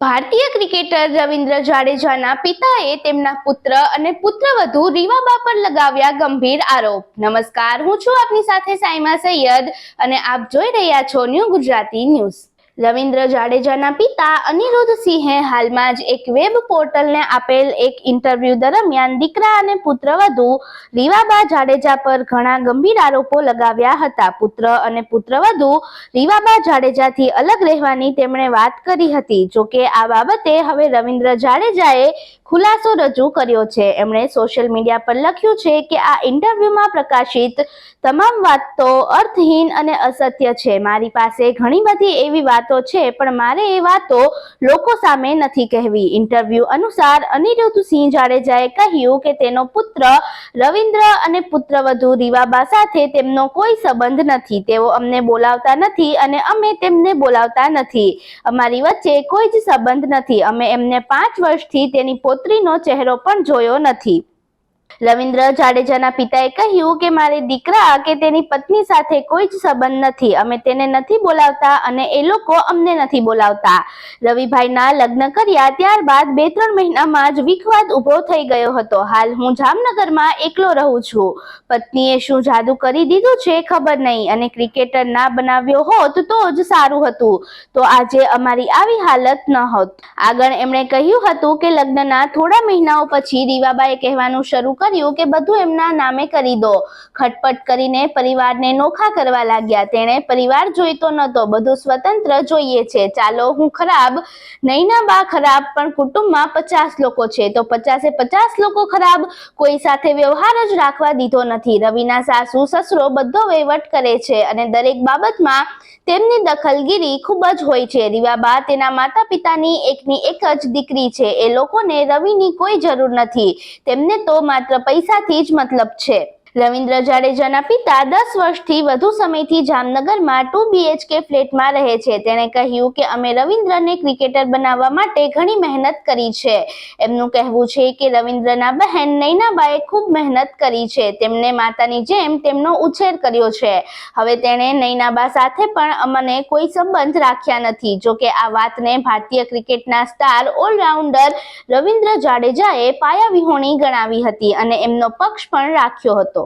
ભારતીય ક્રિકેટર રવિન્દ્ર જાડેજાના પિતાએ તેમના પુત્ર અને પુત્રવધુ રીવાબા પર લગાવ્યા ગંભીર આરોપ. નમસ્કાર, હું છું આપની સાથે સાયમા સૈયદ અને આપ જોઈ રહ્યા છો ન્યૂ ગુજરાતી ન્યૂઝ. રવિન્દ્ર જાડેજાના પિતા અનિરુદ્ધ સિંહે હાલમાં જ એક વેબ પોર્ટલને આપેલ એક ઇન્ટરવ્યુ દરમિયાન દીકરા અને પુત્રવધુ રીવાબા જાડેજા પર ઘણા ગંભીર આરોપો લગાવ્યા હતા. પુત્ર અને પુત્રવધુ રીવાબા જાડેજાથી અલગ રહેવાની તેમણે વાત કરી હતી. જોકે આ બાબતે હવે રવિન્દ્ર જાડેજાએ ખુલાસો રજૂ કર્યો છે. એમણે સોશિયલ મીડિયા પર લખ્યું છે કે આ ઇન્ટરવ્યુમાં પ્રકાશિત તમામ વાતો અર્થહીન અને અસત્ય છે. મારી પાસે ઘણી બધી એવી વાતો છે, પણ મારે એ વાતો લોકો સામે નથી કહેવી. ઇન્ટરવ્યુ અનુસાર અનિરુદ્ધ સિંહ જાડેજાએ કહ્યું કે તેનો પુત્ર રવિન્દ્ર અને પુત્રવધુ રીવાબા સાથે તેમનો કોઈ સંબંધ નથી. તેઓ અમને બોલાવતા નથી અને અમે તેમને બોલાવતા નથી. અમારી વચ્ચે કોઈ જ સંબંધ નથી. અમે એમને પાંચ વર્ષથી તેની પોત્રીનો ચહેરો પણ જોયો નથી. રવિન્દ્ર જાડેજાના પિતાએ કહ્યું કે મારે દીકરા કે તેની પત્ની સાથે કોઈ જ સંબંધ નથી. અમે તેને નથી બોલાવતા અને એ લોકો અમને નથી બોલાવતા. રવિભાઈના લગ્ન કર્યા ત્યારબાદ બે ત્રણ મહિનામાં જ વિખવાદ ઊભો થઈ ગયો હતો. હાલ હું જામનગરમાં એકલો રહું છું. પત્નીએ શું જાદુ કરી દીધું છે ખબર નહીં અને ક્રિકેટર ના બનાવ્યો હોત તો જ સારું હતું. તો આજે અમારી આવી હાલત ન હોત. આગળ એમણે કહ્યું હતું કે લગ્નના થોડા મહિનાઓ પછી રીવાબાએ કહેવાનું શરૂ કર્યું કે બધું એમના નામે કરી દો. ખટપટ કરીને પરિવારને નોખા કરવા લાગ્યા. તેણે પરિવાર જોઈતો નહોતો. બધું સ્વતંત્ર જોઈએ છે. ચાલો, હું ખરાબ નૈના બા ખરાબ, પણ કુટુંબમાં પચાસ લોકો છે. તો પચાસે પચાસ લોકો ખરાબ, કોઈ સાથે વ્યવહાર જ રાખવા દીધો નથી. રવિના સાસુ, સસરો બધો વહીવટ કરે છે અને દરેક બાબતમાં તેમની દખલગીરી ખૂબ જ હોય છે. રીવાબા તેના માતા પિતાની એકની એક જ દીકરી છે. એ લોકોને રવિની કોઈ જરૂર નથી. તેમને તો માત્ર પૈસાથી જ મતલબ છે. રવિન્દ્ર જાડેજાના પિતા દસ વર્ષથી વધુ સમયથી જામનગરમાં ટુ બીએચકે ફ્લેટમાં રહે છે. તેણે કહ્યું કે અમે રવિન્દ્રને ક્રિકેટર બનાવવા માટે ઘણી મહેનત કરી છે. એમનું કહેવું છે કે રવિન્દ્રના બહેન નૈનાબાએ ખૂબ મહેનત કરી છે. તેમને માતાની જેમ તેમનો ઉછેર કર્યો છે. હવે તેણે નૈનાબા સાથે પણ અમને કોઈ સંબંધ રાખ્યા નથી. જોકે આ વાતને ભારતીય ક્રિકેટના સ્ટાર ઓલરાઉન્ડર રવિન્દ્ર જાડેજાએ પાયાવિહોણી ગણાવી હતી અને એમનો પક્ષ પણ રાખ્યો હતો.